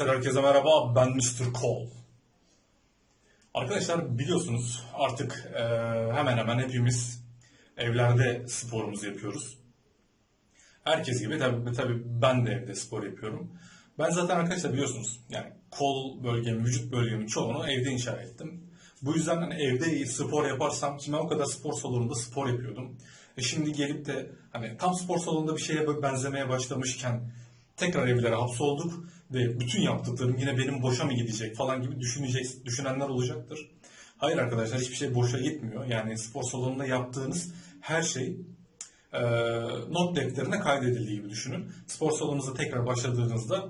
Arkadaşlar herkese merhaba. Ben Mr. Cole. Arkadaşlar biliyorsunuz artık e, hemen hemen hepimiz evlerde sporumuzu yapıyoruz. Herkes gibi tabii, tabii ben de evde spor yapıyorum. Ben zaten arkadaşlar biliyorsunuz yani kol bölgemi, vücut bölgemin çoğunu evde inşa ettim. Bu yüzden hani evde spor yaparsam, ben o kadar spor salonunda spor yapıyordum. E şimdi gelip de hani tam spor salonunda bir şeye benzemeye başlamışken tekrar evlere hapsolduk ve bütün yaptıklarım yine benim boşa mı gidecek falan gibi düşünecek, düşünenler olacaktır. Hayır arkadaşlar hiçbir şey boşa gitmiyor. Yani spor salonunda yaptığınız her şey e, not defterine kaydedildiği gibi düşünün. Spor salonunuza tekrar başladığınızda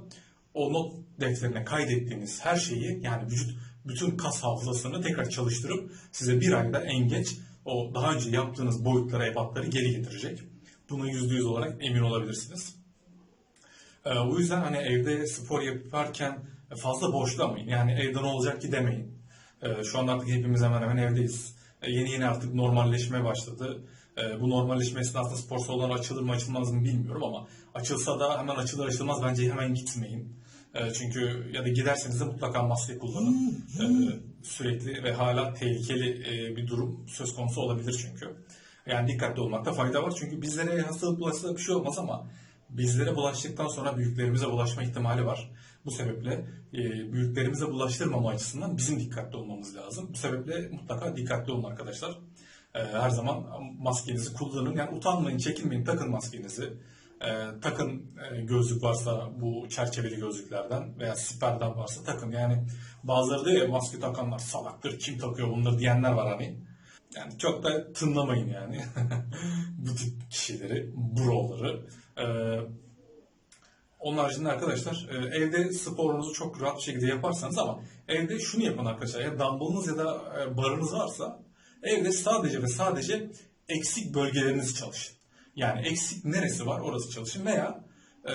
o not defterine kaydettiğiniz her şeyi yani vücut bütün kas hafızasını tekrar çalıştırıp size bir ayda en geç o daha önce yaptığınız boyutlara, ebatları geri getirecek. Buna yüzde yüz olarak emin olabilirsiniz. Ee, o yüzden hani evde spor yaparken fazla boşlamayın. Yani evde ne olacak ki demeyin. Ee, şu anda artık hepimiz hemen hemen evdeyiz. Ee, yeni yeni artık normalleşmeye başladı. Ee, bu normalleşme esnasında spor salonları açılır mı açılmaz mı bilmiyorum ama açılsa da hemen açılır açılmaz bence hemen gitmeyin. Ee, çünkü ya da giderseniz de mutlaka maske kullanın. Ee, sürekli ve hala tehlikeli e, bir durum söz konusu olabilir çünkü. Yani dikkatli olmakta fayda var. Çünkü bizlere hastalık bulaşsa bir şey olmaz ama bizlere bulaştıktan sonra büyüklerimize bulaşma ihtimali var. Bu sebeple e, büyüklerimize bulaştırmama açısından bizim dikkatli olmamız lazım. Bu sebeple mutlaka dikkatli olun arkadaşlar. E, her zaman maskenizi kullanın. Yani utanmayın, çekinmeyin, takın maskenizi. E, takın e, gözlük varsa bu çerçeveli gözlüklerden veya siperden varsa takın. Yani bazıları diyor ya maske takanlar salaktır, kim takıyor bunları diyenler var hani. Yani çok da tınlamayın yani bu tip kişileri, broları. Ee, onun haricinde arkadaşlar e, evde sporunuzu çok rahat bir şekilde yaparsanız ama evde şunu yapın arkadaşlar. Ya dumbbellınız ya da e, barınız varsa evde sadece ve sadece eksik bölgelerinizi çalışın. Yani eksik neresi var orası çalışın veya e,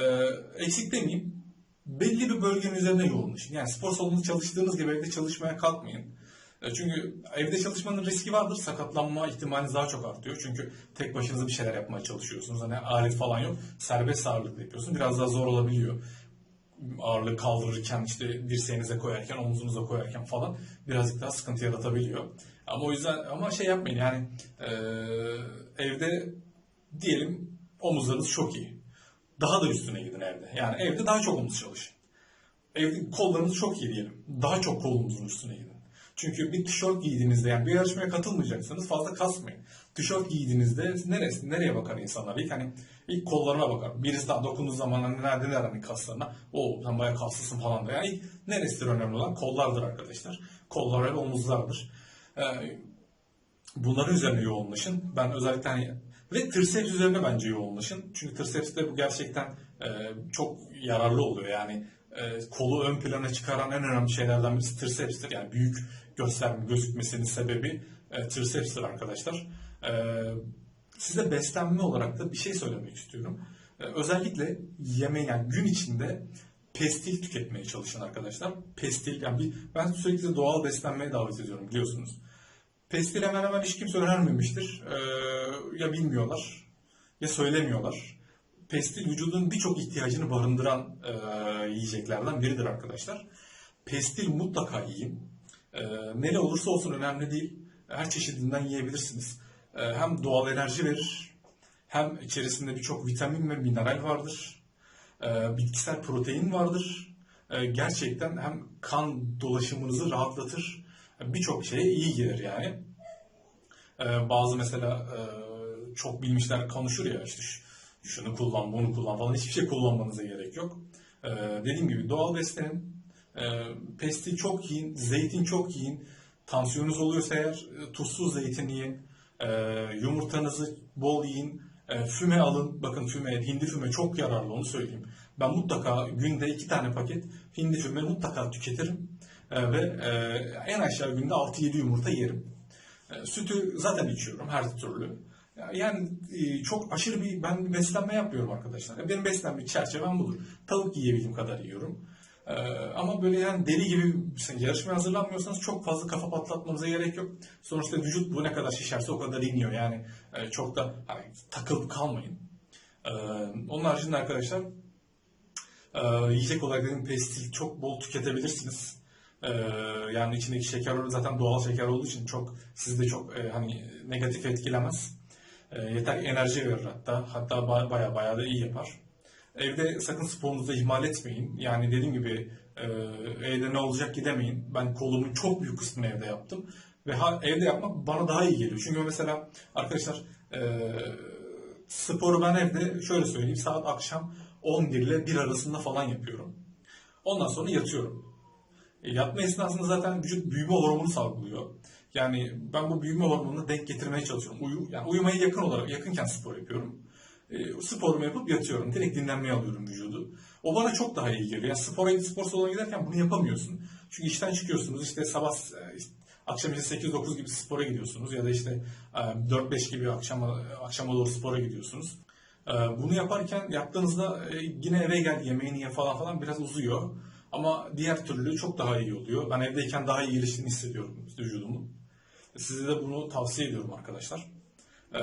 eksik demeyeyim belli bir bölgenin üzerine yoğunlaşın. Yani spor salonunda çalıştığınız gibi evde çalışmaya kalkmayın. E, çünkü evde çalışmanın riski vardır. Sakatlanma ihtimaliniz daha çok artıyor. Çünkü tek başınıza bir şeyler yapmaya çalışıyorsunuz. Hani alet falan yok. Serbest ağırlıkla yapıyorsun. Biraz daha zor olabiliyor. Ağırlığı kaldırırken işte dirseğinize koyarken, omuzunuza koyarken falan birazcık daha sıkıntı yaratabiliyor. Ama o yüzden ama şey yapmayın yani e, evde diyelim omuzlarınız çok iyi. Daha da üstüne gidin evde. Yani evde daha çok omuz çalışın. Evde kollarınız çok iyi diyelim. Daha çok kolunuzun üstüne gidin. Çünkü bir tişört giydiğinizde yani bir yarışmaya katılmayacaksanız fazla kasmayın. Tişört giydiğinizde neresi, nereye bakar insanlar? İlk hani ilk kollarına bakar. Birisi daha dokunduğu zaman hani nerede nerede hani kaslarına. O sen bayağı kaslısın falan da. Yani ilk neresidir önemli olan? Kollardır arkadaşlar. Kollar ve omuzlardır. Ee, bunların üzerine yoğunlaşın. Ben özellikle hani ve triceps üzerine bence yoğunlaşın. Çünkü triceps'te bu gerçekten e, çok yararlı oluyor. Yani e, kolu ön plana çıkaran en önemli şeylerden birisi triceps'tir. Yani büyük gösterme, gözükmesinin sebebi e, triceps'tir arkadaşlar. E, size beslenme olarak da bir şey söylemek istiyorum. E, özellikle yemeği yani gün içinde pestil tüketmeye çalışın arkadaşlar. Pestil yani bir, ben sürekli doğal beslenmeye davet ediyorum biliyorsunuz. Pestil hemen hemen hiç kimse önermemiştir. E, ya bilmiyorlar ya söylemiyorlar. Pestil vücudun birçok ihtiyacını barındıran e, yiyeceklerden biridir arkadaşlar. Pestil mutlaka yiyin. E, neli olursa olsun önemli değil. Her çeşidinden yiyebilirsiniz. E, hem doğal enerji verir, hem içerisinde birçok vitamin ve mineral vardır. E, bitkisel protein vardır. E, gerçekten hem kan dolaşımınızı rahatlatır. Birçok şeye iyi gelir yani. E, bazı mesela e, çok bilmişler konuşur ya işte şunu kullan, bunu kullan falan hiçbir şey kullanmanıza gerek yok. Ee, dediğim gibi doğal beslenin, e, pestil çok yiyin, zeytin çok yiyin. Tansiyonunuz oluyorsa eğer e, tuzsuz zeytin yiyin, e, yumurtanızı bol yiyin, e, füme alın. Bakın füme, hindi füme çok yararlı onu söyleyeyim. Ben mutlaka günde iki tane paket hindi füme mutlaka tüketirim. E, ve e, en aşağı günde 6-7 yumurta yerim. E, sütü zaten içiyorum her türlü. Yani e, çok aşırı bir ben beslenme yapmıyorum arkadaşlar. Benim beslenme çerçevem budur. Tavuk yiyebildiğim kadar yiyorum. Ee, ama böyle yani deli gibi yarışmaya hazırlanmıyorsanız çok fazla kafa patlatmanıza gerek yok. Sonuçta vücut bu ne kadar şişerse o kadar iniyor. Yani e, çok da hani, takılıp kalmayın. Ee, onun haricinde arkadaşlar Ee, yiyecek olarak dediğim pestil çok bol tüketebilirsiniz. Ee, yani içindeki şeker zaten doğal şeker olduğu için çok sizi de çok e, hani negatif etkilemez. E, yeter enerji verir hatta. Hatta ba- baya baya da iyi yapar. Evde sakın sporunuzu ihmal etmeyin. Yani dediğim gibi e, evde ne olacak gidemeyin. Ben kolumun çok büyük kısmını evde yaptım. Ve evde yapmak bana daha iyi geliyor. Çünkü mesela arkadaşlar e, sporu ben evde şöyle söyleyeyim saat akşam 11 ile 1 arasında falan yapıyorum. Ondan sonra yatıyorum. Yatma esnasında zaten vücut büyüme hormonu salgılıyor. Yani ben bu büyüme hormonunu denk getirmeye çalışıyorum. Uyu, yani uyumaya yakın olarak yakınken spor yapıyorum. E, sporumu yapıp yatıyorum. Direkt dinlenmeye alıyorum vücudu. O bana çok daha iyi geliyor. Yani spora spor salonuna giderken bunu yapamıyorsun. Çünkü işten çıkıyorsunuz işte sabah e, işte akşam işte 8-9 gibi spora gidiyorsunuz ya da işte e, 4-5 gibi akşama akşama doğru spora gidiyorsunuz. E, Bunu yaparken yaptığınızda e, yine eve gel yemeğini ye falan falan biraz uzuyor. Ama diğer türlü çok daha iyi oluyor. Ben evdeyken daha iyi geliştiğini hissediyorum vücudumun. Size de bunu tavsiye ediyorum arkadaşlar. Ee,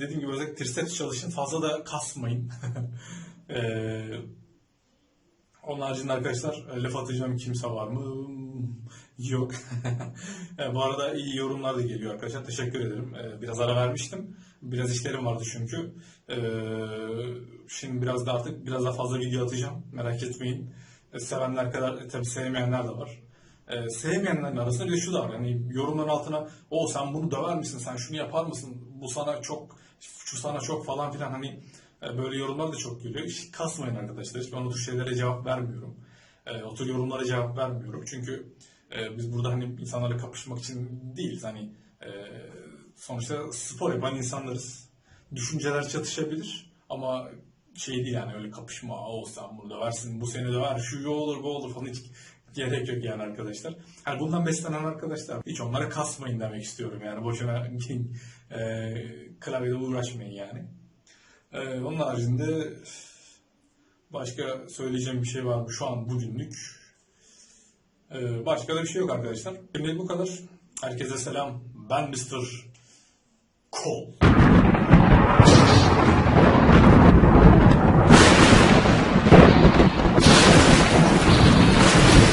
dediğim gibi özellikle triceps çalışın. Fazla da kasmayın. ee, onun haricinde arkadaşlar e, laf atacağım kimse var mı? Yok. E, Bu arada iyi yorumlar da geliyor arkadaşlar. Teşekkür ederim. E, Biraz ara vermiştim. Biraz işlerim vardı çünkü. Şimdi biraz da artık biraz daha fazla video atacağım. Merak etmeyin. Sevenler kadar tabii sevmeyenler de var. E, sevmeyenlerin arasında bir de şu da var. Yani yorumların altına o sen bunu döver misin? Sen şunu yapar mısın? Bu sana çok şu sana çok falan filan hani e, böyle yorumlar da çok geliyor. Hiç kasmayın arkadaşlar. Hiç ben o tür şeylere cevap vermiyorum. E, o tür yorumlara cevap vermiyorum. Çünkü e, biz burada hani insanlarla kapışmak için değiliz. Hani e, sonuçta spor yapan insanlarız. Düşünceler çatışabilir ama şey değil yani öyle kapışma o sen bunu döversin bu seni döver şu olur bu olur falan hiç gerek yok yani arkadaşlar. Hani bundan beslenen arkadaşlar hiç onlara kasmayın demek istiyorum yani boşuna e, klavyede uğraşmayın yani. E, onun haricinde başka söyleyeceğim bir şey var mı şu an bugünlük? E, başka da bir şey yok arkadaşlar. Şimdi bu kadar. Herkese selam. Ben Mr. Cole.